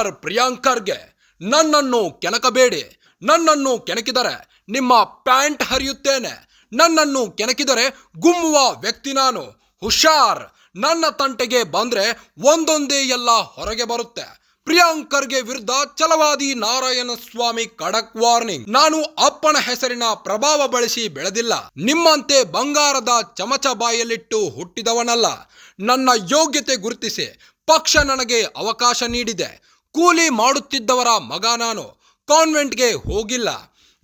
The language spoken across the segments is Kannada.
ಮಿಸ್ಟರ್ ಪ್ರಿಯಾಂಕರ್ಗೆ ನನ್ನನ್ನು ಕೆಣಕಬೇಡಿ, ನನ್ನನ್ನು ಕೆಣಕಿದರೆ ನಿಮ್ಮ ಪ್ಯಾಂಟ್ ಹರಿಯುತ್ತೇನೆ, ನನ್ನನ್ನು ಕೆಣಕಿದರೆ ಗುಮ್ಮುವ ವ್ಯಕ್ತಿ ನಾನು. ಹುಷಾರ್, ನನ್ನ ತಂಟೆಗೆ ಬಂದ್ರೆ ಒಂದೊಂದೇ ಎಲ್ಲ ಹೊರಗೆ ಬರುತ್ತೆ. ಪ್ರಿಯಾಂಕರ್ಗೆ ವಿರುದ್ಧ ಛಲವಾದಿ ನಾರಾಯಣ ಸ್ವಾಮಿ ಖಡಕ್ ವಾರ್ನಿಂಗ್. ನಾನು ಅಪ್ಪನ ಹೆಸರಿನ ಪ್ರಭಾವ ಬಳಸಿ ಬೆಳೆದಿಲ್ಲ. ನಿಮ್ಮಂತೆ ಬಂಗಾರದ ಚಮಚ ಬಾಯಲ್ಲಿಟ್ಟು ಹುಟ್ಟಿದವನಲ್ಲ. ನನ್ನ ಯೋಗ್ಯತೆ ಗುರುತಿಸಿ ಪಕ್ಷ ನನಗೆ ಅವಕಾಶ ನೀಡಿದೆ. ಕೂಲಿ ಮಾಡುತ್ತಿದ್ದವರ ಮಗ ನಾನು ಕಾನ್ವೆಂಟ್ಗೆ ಹೋಗಿಲ್ಲ.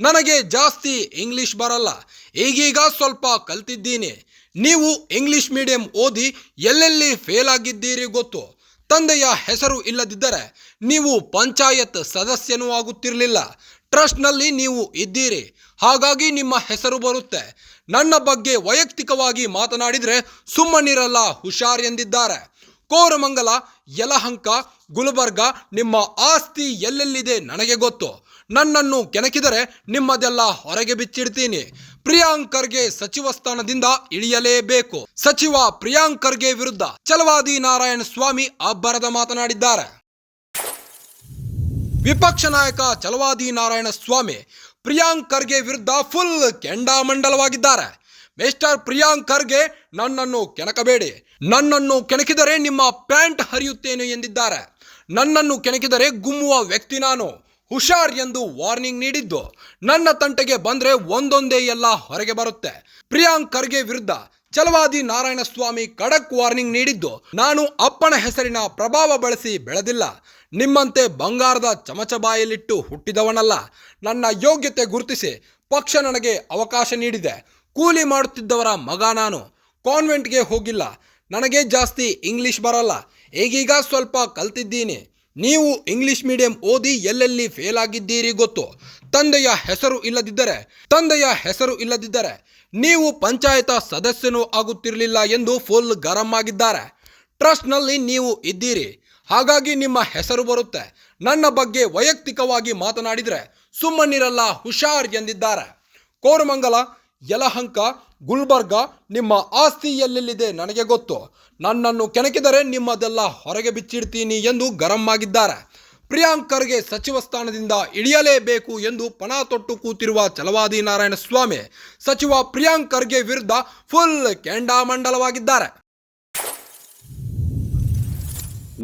ನನಗೆ ಜಾಸ್ತಿ ಇಂಗ್ಲಿಷ್ ಬರಲ್ಲ. ಈಗೀಗ ಸ್ವಲ್ಪ ಕಲ್ತಿದ್ದೀನಿ. ನೀವು ಇಂಗ್ಲಿಷ್ ಮೀಡಿಯಂ ಓದಿ ಎಲ್ಲೆಲ್ಲಿ ಫೇಲ್ ಆಗಿದ್ದೀರಿ ಗೊತ್ತು. ತಂದೆಯ ಹೆಸರು ಇಲ್ಲದಿದ್ದರೆ ನೀವು ಪಂಚಾಯತ್ ಸದಸ್ಯನೂ ಆಗುತ್ತಿರಲಿಲ್ಲ. ಟ್ರಸ್ಟ್ನಲ್ಲಿ ನೀವು ಇದ್ದೀರಿ. ಹಾಗಾಗಿ ನಿಮ್ಮ ಹೆಸರು ಬರುತ್ತೆ. ನನ್ನ ಬಗ್ಗೆ ವೈಯಕ್ತಿಕವಾಗಿ ಮಾತನಾಡಿದರೆ ಸುಮ್ಮನಿರಲ್ಲ ಹುಷಾರ್ ಎಂದಿದ್ದಾರೆ. ಕೋರಮಂಗಲ, ಯಲಹಂಕ, ಗುಲ್ಬರ್ಗ ನಿಮ್ಮ ಆಸ್ತಿ ಎಲ್ಲೆಲ್ಲಿದೆ ನನಗೆ ಗೊತ್ತು. ನನ್ನನ್ನು ಕೆಣಕಿದರೆ ನಿಮ್ಮದೆಲ್ಲ ಹೊರಗೆ ಬಿಚ್ಚಿಡ್ತೀನಿ. ಪ್ರಿಯಾಂಕರ್ಗೆ ಸಚಿವ ಸ್ಥಾನದಿಂದ ಇಳಿಯಲೇಬೇಕು. ಸಚಿವ ಪ್ರಿಯಾಂಕರ್ಗೆ ವಿರುದ್ಧ ಚಲವಾದಿ ನಾರಾಯಣ ಸ್ವಾಮಿ ಅಬ್ಬರದ ಮಾತನಾಡಿದ್ದಾರೆ. ವಿಪಕ್ಷ ನಾಯಕ ಚಲವಾದಿ ನಾರಾಯಣ ಸ್ವಾಮಿ ಪ್ರಿಯಾಂಕ್ ಖರ್ಗೆ ವಿರುದ್ಧ ಫುಲ್ ಕೆಂಡಾಮಂಡಲವಾಗಿದ್ದಾರೆ. ಮಿಸ್ಟರ್ ಪ್ರಿಯಾಂಕ್ ಖರ್ಗೆ ನನ್ನನ್ನು ಕೆಣಕಬೇಡಿ. ನನ್ನನ್ನು ಕೆಣಕಿದರೆ ನಿಮ್ಮ ಪ್ಯಾಂಟ್ ಹರಿಯುತ್ತೇನೆ ಎಂದಿದ್ದಾರೆ. ನನ್ನನ್ನು ಕೆಣಕಿದರೆ ಗುಮ್ಮುವ ವ್ಯಕ್ತಿ ನಾನು. ಹುಷಾರ್ ಎಂದು ವಾರ್ನಿಂಗ್ ನೀಡಿದ್ದು. ನನ್ನ ತಂಟೆಗೆ ಬಂದ್ರೆ ಒಂದೊಂದೇ ಎಲ್ಲ ಹೊರಗೆ ಬರುತ್ತೆ. ಪ್ರಿಯಾಂಕ್ ಖರ್ಗೆ ವಿರುದ್ಧ ಚಲವಾದಿ ನಾರಾಯಣ ಸ್ವಾಮಿ ಖಡಕ್ ವಾರ್ನಿಂಗ್ ನೀಡಿದ್ದು. ನಾನು ಅಪ್ಪನ ಹೆಸರಿನ ಪ್ರಭಾವ ಬಳಸಿ ಬೆಳೆದಿಲ್ಲ. ನಿಮ್ಮಂತೆ ಬಂಗಾರದ ಚಮಚ ಬಾಯಲ್ಲಿಟ್ಟು ಹುಟ್ಟಿದವನಲ್ಲ. ನನ್ನ ಯೋಗ್ಯತೆ ಗುರುತಿಸಿ ಪಕ್ಷ ನನಗೆ ಅವಕಾಶ ನೀಡಿದೆ. ಕೂಲಿ ಮಾಡುತ್ತಿದ್ದವರ ಮಗ ನಾನು. ಕಾನ್ವೆಂಟ್ಗೆ ಹೋಗಿಲ್ಲ. ನನಗೆ ಜಾಸ್ತಿ ಇಂಗ್ಲೀಷ್ ಬರಲ್ಲ. ಈಗೀಗ ಸ್ವಲ್ಪ ಕಲ್ತಿದ್ದೀನಿ. ನೀವು ಇಂಗ್ಲಿಷ್ ಮೀಡಿಯಂ ಓದಿ ಎಲ್ಲೆಲ್ಲಿ ಫೇಲ್ ಆಗಿದ್ದೀರಿ ಗೊತ್ತು. ತಂದೆಯ ಹೆಸರು ಇಲ್ಲದಿದ್ದರೆ, ತಂದೆಯ ಹೆಸರು ಇಲ್ಲದಿದ್ದರೆ ನೀವು ಪಂಚಾಯತ ಸದಸ್ಯನೂ ಆಗುತ್ತಿರಲಿಲ್ಲ ಎಂದು ಫುಲ್ ಗರಂ ಆಗಿದ್ದಾರೆ. ಟ್ರಸ್ಟ್ನಲ್ಲಿ ನೀವು ಇದ್ದೀರಿ. ಹಾಗಾಗಿ ನಿಮ್ಮ ಹೆಸರು ಬರುತ್ತೆ. ನನ್ನ ಬಗ್ಗೆ ವೈಯಕ್ತಿಕವಾಗಿ ಮಾತನಾಡಿದರೆ ಸುಮ್ಮನಿರಲ್ಲ, ಹುಷಾರ್ ಎಂದಿದ್ದಾರೆ. ಕೋರಮಂಗಲ ಯಲಹಂಕ, ಗುಲ್ಬರ್ಗ ನಿಮ್ಮ ಆಸ್ತಿ ಎಲ್ಲೆಲ್ಲಿದೆ ನನಗೆ ಗೊತ್ತು. ನನ್ನನ್ನು ಕೆಣಕಿದರೆ ನಿಮ್ಮದೆಲ್ಲ ಹೊರಗೆ ಬಿಚ್ಚಿಡ್ತೀನಿ ಎಂದು ಗರಂ ಆಗಿದ್ದಾರೆ. ಪ್ರಿಯಾಂಕ್ ಖರ್ಗೆ ಸಚಿವ ಸ್ಥಾನದಿಂದ ಇಳಿಯಲೇಬೇಕು ಎಂದು ಪಣ ತೊಟ್ಟು ಕೂತಿರುವ ಚಲವಾದಿ ನಾರಾಯಣ ಸ್ವಾಮಿ ಸಚಿವ ಪ್ರಿಯಾಂಕ್ ಖರ್ಗೆ ವಿರುದ್ಧ ಫುಲ್ ಕೆಂಡಾಮಂಡಲವಾಗಿದ್ದಾರೆ.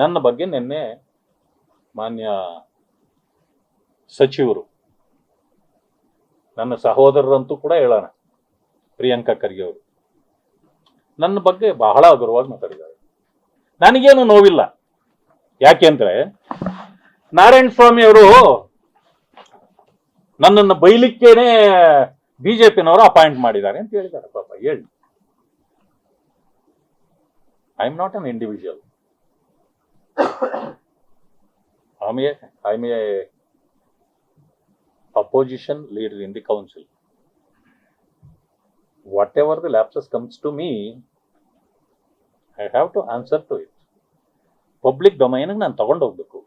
ನನ್ನ ಬಗ್ಗೆ ನಿನ್ನೆ ಮಾನ್ಯ ಸಚಿವರು ನನ್ನ ಸಹೋದರರಂತೂ ಕೂಡ ಹೇಳೋಣ. ಪ್ರಿಯಾಂಕಾ ಖರ್ಗೆ ಅವರು. ನನ್ನ ಬಗ್ಗೆ ಬಹಳ ಹಗುರವಾಗಿ ಮಾತಾಡಿದ್ದಾರೆ. ನನಗೇನು ನೋವಿಲ್ಲ. ಯಾಕೆಂದ್ರೆ ನಾರಾಯಣ ಸ್ವಾಮಿ ಅವರು ನನ್ನನ್ನು ಬೈಲಿಕ್ಕೇನೆ ಬಿಜೆಪಿನವರು ಅಪಾಯಿಂಟ್ ಮಾಡಿದ್ದಾರೆ ಅಂತ ಹೇಳಿದ್ದಾರೆ. ಪಾಪ, ಹೇಳಿ. I am not an individual I may opposition leader in the council. Whatever the lapses comes to me, I have to answer to it. Public ಡೊಮೈನ್ಗೆ ನಾನು ತಗೊಂಡು ಹೋಗ್ಬೇಕು.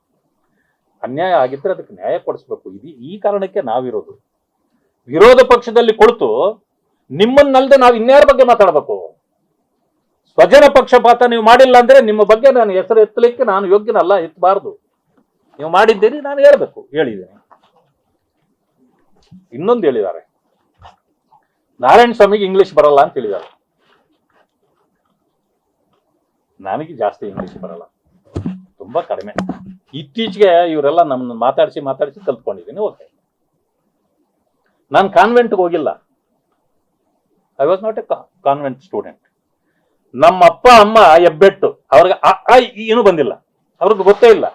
ಅನ್ಯಾಯ ಆಗಿದ್ರೆ ಅದಕ್ಕೆ ನ್ಯಾಯ ಕೊಡಿಸ್ಬೇಕು. ಇದು ಈ ಕಾರಣಕ್ಕೆ ನಾವಿರೋದು. ವಿರೋಧ ಪಕ್ಷದಲ್ಲಿ ಕುಳಿತು ನಿಮ್ಮನ್ನಲ್ಲದೆ ನಾವು ಇನ್ಯಾರ ಬಗ್ಗೆ ಮಾತಾಡಬೇಕು? ಸ್ವಜನ ಪಕ್ಷಪಾತ ನೀವು ಮಾಡಿಲ್ಲ ಅಂದ್ರೆ ನಿಮ್ಮ ಬಗ್ಗೆ ನಾನು ಹೆಸರು ಎತ್ತಲಿಕ್ಕೆ ನಾನು ಯೋಗ್ಯನಲ್ಲ ಎತ್ತಬಾರ್ದು ನೀವು ಮಾಡಿದ್ದೀರಿ ನಾನು ಹೇಳಬೇಕು. ಹೇಳಿದ್ದೀನಿ. ಇನ್ನೊಂದು ಹೇಳಿದ್ದಾರೆ. ನಾರಾಯಣ ಸ್ವಾಮಿಗೆ ಇಂಗ್ಲಿಷ್ ಬರಲ್ಲ ಅಂತ ಹೇಳಿದಾರೆ ನನಗೆ ಜಾಸ್ತಿ ಇಂಗ್ಲಿಷ್ ಬರಲ್ಲ. ತುಂಬಾ ಕಡಿಮೆ. ಇತ್ತೀಚೆಗೆ ಇವರೆಲ್ಲ ನಮ್ಮನ್ನ ಮಾತಾಡಿಸಿ ಮಾತಾಡಿಸಿ ಕಲ್ತ್ಕೊಂಡಿದ್ದೀನಿ. ಓಕೆ ನಾನು ಕಾನ್ವೆಂಟ್ಗೆ ಹೋಗಿಲ್ಲ. I was not a convent student ನಮ್ಮ ಅಪ್ಪ ಅಮ್ಮ ಎಬ್ಬೆಟ್ಟು ಅವ್ರಿಗೆ ಏನು ಬಂದಿಲ್ಲ. ಅವ್ರಿಗೆ ಗೊತ್ತೇ ಇಲ್ಲ.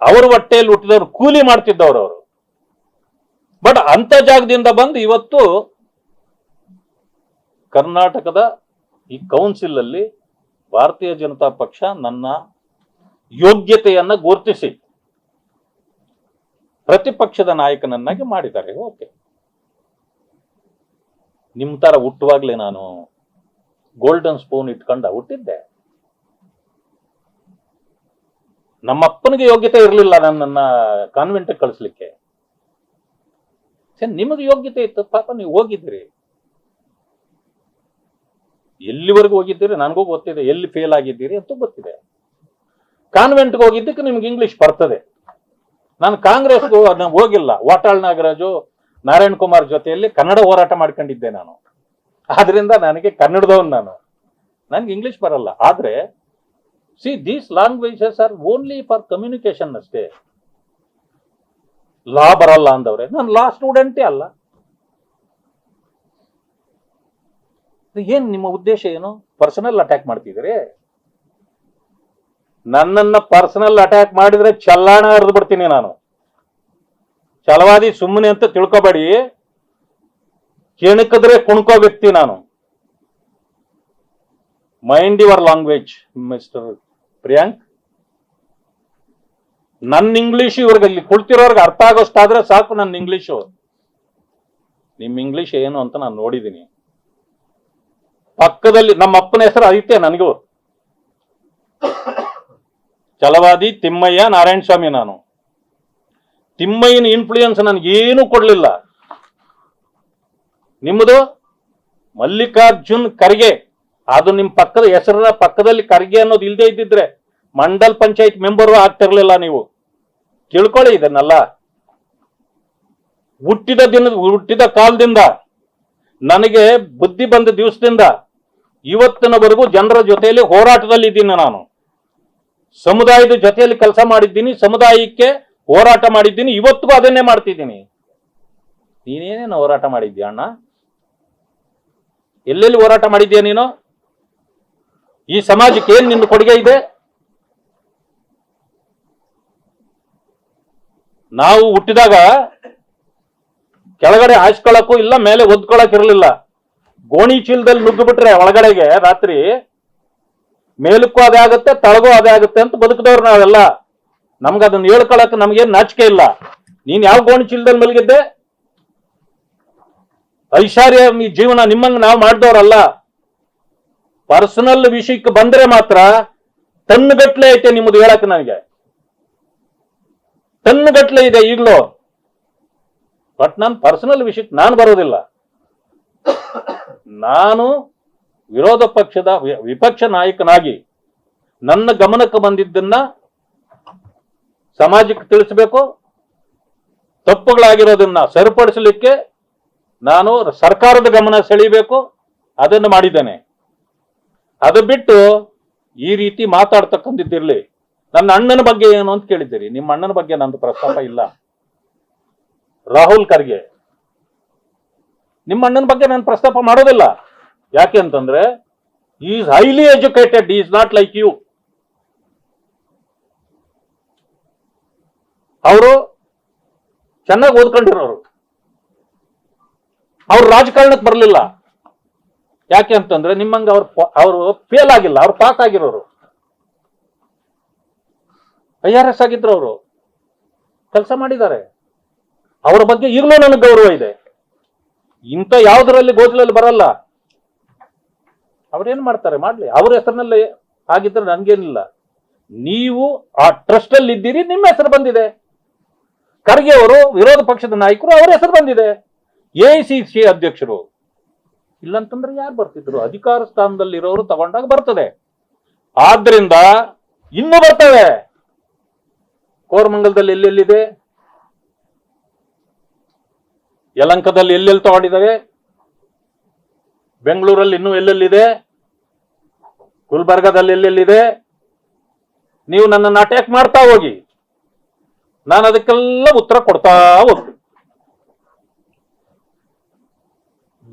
ಅವ್ರ ಹೊಟ್ಟೆಯಲ್ಲಿ ಹುಟ್ಟಿದವರು ಕೂಲಿ ಮಾಡ್ತಿದ್ದವ್ರು ಅವರು. ಬಟ್ ಅಂತ ಜಾಗದಿಂದ ಬಂದು ಇವತ್ತು ಕರ್ನಾಟಕದ ಈ ಕೌನ್ಸಿಲ್ ಅಲ್ಲಿ ಭಾರತೀಯ ಜನತಾ ಪಕ್ಷ ನನ್ನ ಯೋಗ್ಯತೆಯನ್ನ ಗುರುತಿಸಿ. ಪ್ರತಿಪಕ್ಷದ ನಾಯಕನನ್ನಾಗಿ ಮಾಡಿದ್ದಾರೆ. ಓಕೆ. ನಿಮ್ ತರ ಹುಟ್ಟುವಾಗ್ಲೇ ನಾನು ಗೋಲ್ಡನ್ ಸ್ಪೂನ್ ಇಟ್ಕೊಂಡ ಹುಟ್ಟಿದ್ದೆ. ನಮ್ಮಪ್ಪನಿಗೆ ಯೋಗ್ಯತೆ ಇರಲಿಲ್ಲ ನನ್ನನ್ನ ಕಾನ್ವೆಂಟ್ ಕಳಿಸ್ಲಿಕ್ಕೆ. ನಿಮಗೆ ಯೋಗ್ಯತೆ ಇತ್ತು, ಪಾಪ ನೀವು ಹೋಗಿದ್ದೀರಿ. ಎಲ್ಲಿವರೆಗೂ ಹೋಗಿದ್ದೀರಿ? ನನಗೂ ಗೊತ್ತಿದೆ. ಎಲ್ಲಿ ಫೇಲ್ ಆಗಿದ್ದೀರಿ ಅಂತ ಗೊತ್ತಿದೆ. ಕಾನ್ವೆಂಟ್ಗೆ ಹೋಗಿದ್ದಕ್ಕೆ ನಿಮ್ಗೆ ಇಂಗ್ಲಿಷ್ ಬರ್ತದೆ. ನಾನು ಕಾಂಗ್ರೆಸ್ಗೂ ಹೋಗಿಲ್ಲ. ವಾಟಾಳ್ ನಾಗರಾಜು, ನಾರಾಯಣ್ ಕುಮಾರ್ ಜೊತೆಯಲ್ಲಿ ಕನ್ನಡ ಹೋರಾಟ ಮಾಡ್ಕೊಂಡಿದ್ದೆ ನಾನು. ಆದ್ರಿಂದ ನನಗೆ ಕನ್ನಡದವನ್ ನಾನು. ನನಗೆ ಇಂಗ್ಲಿಷ್ ಬರಲ್ಲ. ಆದ್ರೆ see these languages are only for communication ಅಷ್ಟೇ. ಲಾ ಬರಲ್ಲ ಅಂದವ್ರೆ. ನಾನು ಲಾ ಸ್ಟೂಡೆಂಟೇ ಅಲ್ಲ. ಏನ್ ನಿಮ್ಮ ಉದ್ದೇಶ ಏನು? ಪರ್ಸನಲ್ ಅಟ್ಯಾಕ್ ಮಾಡ್ತಿದ್ದೀರಿ? ನನ್ನನ್ನ ಪರ್ಸನಲ್ ಅಟ್ಯಾಕ್ ಮಾಡಿದ್ರೆ ಚಲ್ಲಾಣ ಹರಿದು ಬಿಡ್ತೀನಿ ನಾನು. ಚಲವಾದಿ ಸುಮ್ಮನೆ ಅಂತ ತಿಳ್ಕೊಬೇಡಿ. ಕೆಣಕಿದ್ರೆ ಕುಣ್ಕೋ ವ್ಯಕ್ತಿ ನಾನು. Mind your language mister Priyank ನನ್ನ ಇಂಗ್ಲಿಷ್ ಇವ್ರಿಗೆ ಇಲ್ಲಿ ಕುಳ್ತಿರೋರ್ಗೆ ಅರ್ಥ ಆಗೋಷ್ಟಾದ್ರೆ ಸಾಕು ನನ್ನ ಇಂಗ್ಲಿಷು ನಿಮ್ಮ ಇಂಗ್ಲಿಷ್ ಏನು ಅಂತ ನಾನು ನೋಡಿದ್ದೀನಿ ಪಕ್ಕದಲ್ಲಿ ನಮ್ಮ ಅಪ್ಪನ ಹೆಸರು ಐತೆ ನನಗೂ ಚಲವಾದಿ ತಿಮ್ಮಯ್ಯ ನಾರಾಯಣ ಸ್ವಾಮಿ ನಾನು. ತಿಮ್ಮಯ್ಯನ ಇನ್ಫ್ಲೂಯೆನ್ಸ್ ನನಗೇನು ಕೊಡಲಿಲ್ಲ. ನಿಮ್ಮದು ಮಲ್ಲಿಕಾರ್ಜುನ್ ಖರ್ಗೆ. ಅದು ನಿಮ್ಮ ಪಕ್ಕದ ಹೆಸರ ಪಕ್ಕದಲ್ಲಿ ಖರ್ಗೆ ಅನ್ನೋದು ಇಲ್ಲದೆ ಇದ್ದಿದ್ರೆ ಮಂಡಲ್ ಪಂಚಾಯತ್ ಮೆಂಬರು ಆಗ್ತಿರ್ಲಿಲ್ಲ ನೀವು. ತಿಳ್ಕೊಳ್ಳಿ ಇದನ್ನೆಲ್ಲ. ಹುಟ್ಟಿದ ದಿನ ಹುಟ್ಟಿದ ಕಾಲದಿಂದ ನನಗೆ ಬುದ್ಧಿ ಬಂದ ದಿವಸದಿಂದ ಇವತ್ತಿನವರೆಗೂ ಜನರ ಜೊತೆಯಲ್ಲಿ ಹೋರಾಟದಲ್ಲಿ ಇದ್ದೀನಿ ನಾನು. ಸಮುದಾಯದ ಜೊತೆಯಲ್ಲಿ ಕೆಲಸ ಮಾಡಿದ್ದೀನಿ, ಸಮುದಾಯಕ್ಕೆ ಹೋರಾಟ ಮಾಡಿದ್ದೀನಿ, ಇವತ್ತಿಗೂ ಅದನ್ನೇ ಮಾಡ್ತಿದ್ದೀನಿ. ನೀನೇನೇನು ಹೋರಾಟ ಮಾಡಿದ್ದೀಯ ಅಣ್ಣ? ಎಲ್ಲೆಲ್ಲಿ ಹೋರಾಟ ಮಾಡಿದ್ಯಾ ನೀನು? ಈ ಸಮಾಜಕ್ಕೆ ಏನ್ ನಿನ್ನ ಕೊಡುಗೆ ಇದೆ? ನಾವು ಹುಟ್ಟಿದಾಗ ಕೆಳಗಡೆ ಹಾಸ್ಕೊಳಕ್ಕೂ ಇಲ್ಲ, ಮೇಲೆ ಒದ್ಕೊಳಕ್ ಇರಲಿಲ್ಲ. ಗೋಣಿ ಚೀಲದಲ್ಲಿ ನುಗ್ಗು ಬಿಟ್ರೆ ಒಳಗಡೆಗೆ ರಾತ್ರಿ, ಮೇಲಕ್ಕೂ ಅದೇ ಆಗುತ್ತೆ, ತಳಗೂ ಅದೇ ಆಗುತ್ತೆ ಅಂತ ಬದುಕಿದವ್ರು ನಾವೆಲ್ಲ. ನಮ್ಗೆ ಅದನ್ನ ಹೇಳ್ಕೊಳಕ್ ನಮ್ಗೇನ್ ನಾಚಿಕೆ ಇಲ್ಲ. ನೀನ್ ಯಾವ ಗೋಣಿ ಚೀಲದಲ್ಲಿ ಮಲಗಿದ್ದೆ? ಐಶ್ವರ್ಯ, ಈ ಜೀವನ ನಿಮ್ಮಂಗ್ ನಾವು ಮಾಡಿದವ್ರಲ್ಲ. ಪರ್ಸನಲ್ ವಿಷಯಕ್ಕೆ ಬಂದ್ರೆ ಮಾತ್ರ ಟನ್ಗಟ್ಲೆ ಐತೆ ನಿಮ್ಮದು ಹೇಳಕ್ ನನಗೆ. ಟನ್ಗಟ್ಲೆ ಇದೆ ಈಗಲೂ. ಬಟ್ ನಾನು ಪರ್ಸನಲ್ ವಿಷಯಕ್ಕೆ ನಾನು ಬರೋದಿಲ್ಲ. ನಾನು ವಿರೋಧ ಪಕ್ಷದ ವಿಪಕ್ಷ ನಾಯಕನಾಗಿ ನನ್ನ ಗಮನಕ್ಕೆ ಬಂದಿದ್ದನ್ನ ಸಮಾಜಕ್ಕೆ ತಿಳಿಸಬೇಕು. ತಪ್ಪುಗಳಾಗಿರೋದನ್ನ ಸರಿಪಡಿಸಲಿಕ್ಕೆ ನಾನು ಸರ್ಕಾರದ ಗಮನ ಸೆಳೀಬೇಕು ಅದನ್ನು ಮಾಡಿದ್ದೇನೆ. ಅದು ಬಿಟ್ಟು ಈ ರೀತಿ ಮಾತಾಡ್ತಕ್ಕಂಥದ್ದಿರಲಿ. ನನ್ನ ಅಣ್ಣನ ಬಗ್ಗೆ ಏನು ಅಂತ ಕೇಳಿದ್ದೀರಿ. ನಿಮ್ಮ ಅಣ್ಣನ ಬಗ್ಗೆ ನಂದು ಪ್ರಸ್ತಾಪ ಇಲ್ಲ. ರಾಹುಲ್ ಖರ್ಗೆ. ನಿಮ್ಮ ಅಣ್ಣನ ಬಗ್ಗೆ ನಾನು ಪ್ರಸ್ತಾಪ ಮಾಡೋದಿಲ್ಲ. ಯಾಕೆ ಅಂತಂದ್ರೆ is highly educated is not like you ಅವರು ಚೆನ್ನಾಗಿ ಓದ್ಕೊಂಡಿರೋರು. ಅವ್ರು ರಾಜಕಾರಣಕ್ಕೆ ಬರಲಿಲ್ಲ. ಯಾಕೆ ಅಂತಂದ್ರೆ, ನಿಮ್ಮಂಗೆ ಅವ್ರು ಅವರು ಫೇಲ್ ಆಗಿಲ್ಲ, ಅವ್ರು ಪಾಸ್ ಆಗಿರೋರು. ಐ ಆರ್ ಎಸ್ ಆಗಿದ್ರು ಅವರು. ಕೆಲಸ ಮಾಡಿದ್ದಾರೆ. ಅವರ ಬಗ್ಗೆ ಈಗಲೂ ನನಗೆ ಗೌರವ ಇದೆ. ಇಂಥ ಯಾವುದರಲ್ಲಿ ಗೋಚಲಲ್ಲಿ ಬರಲ್ಲ. ಅವ್ರೇನ್ ಮಾಡ್ತಾರೆ? ಮಾಡ್ಲಿ. ಅವ್ರ ಹೆಸರಿನಲ್ಲಿ ಆಗಿದ್ರೆ ನನ್ಗೇನಿಲ್ಲ. ನೀವು ಆ ಟ್ರಸ್ಟ್ ಅಲ್ಲಿ ಇದ್ದೀರಿ, ನಿಮ್ಮ ಹೆಸರು ಬಂದಿದೆ. ಖರ್ಗೆ ಅವರು ವಿರೋಧ ಪಕ್ಷದ ನಾಯಕರು ಅವರ ಹೆಸರು ಬಂದಿದೆ. ಎ ಸಿ ಸಿ ಅಧ್ಯಕ್ಷರು. ಇಲ್ಲಂತಂದ್ರೆ ಯಾರು ಬರ್ತಿದ್ರು? ಅಧಿಕಾರ ಸ್ಥಾನದಲ್ಲಿರೋರು ತಗೊಂಡಾಗ ಬರ್ತದೆ. ಆದ್ರಿಂದ ಇನ್ನೂ ಬರ್ತವೆ. ಕೋರಮಂಗಲದಲ್ಲಿ ಎಲ್ಲೆಲ್ಲಿದೆ? ಯಲಂಕದಲ್ಲಿ ಎಲ್ಲೆಲ್ಲಿ ತಗೊಂಡಿದ್ದಾವೆ? ಬೆಂಗಳೂರಲ್ಲಿ ಇನ್ನೂ ಎಲ್ಲೆಲ್ಲಿದೆ? ಗುಲ್ಬರ್ಗದಲ್ಲಿ ಎಲ್ಲೆಲ್ಲಿದೆ? ನೀವು ನನ್ನನ್ನು ಅಟ್ಯಾಕ್ ಮಾಡ್ತಾ ಹೋಗಿ. ನಾನು ಅದಕ್ಕೆಲ್ಲ ಉತ್ತರ ಕೊಡ್ತಾ ಹೋಗ್ತೀನಿ.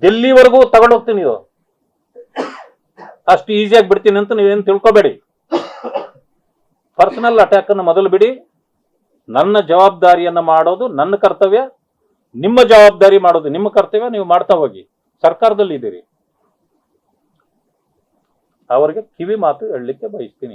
ಡೆಲ್ಲಿವರೆಗೂ ತಗೊಂಡು ಹೋಗ್ತೀನಿ ಇದು ಅಷ್ಟು ಈಸಿಯಾಗಿ ಬಿಡ್ತೀನಿ ಅಂತ ನೀವೇನು ತಿಳ್ಕೊಬೇಡಿ. ಪರ್ಸನಲ್ ಅಟ್ಯಾಕ್ ಅನ್ನು ಮೊದಲು ಬಿಡಿ. ನನ್ನ ಜವಾಬ್ದಾರಿಯನ್ನ ಮಾಡೋದು ನನ್ನ ಕರ್ತವ್ಯ. ನಿಮ್ಮ ಜವಾಬ್ದಾರಿ ಮಾಡೋದು, ನಿಮ್ಮ ಕರ್ತವ್ಯ, ನೀವು ಮಾಡ್ತಾ ಹೋಗಿ. ಸರ್ಕಾರದಲ್ಲಿ ಇದ್ದೀರಿ. ಅವರಿಗೆ ಕಿವಿ ಮಾತು ಹೇಳಲಿಕ್ಕೆ ಬಯಸ್ತೀನಿ.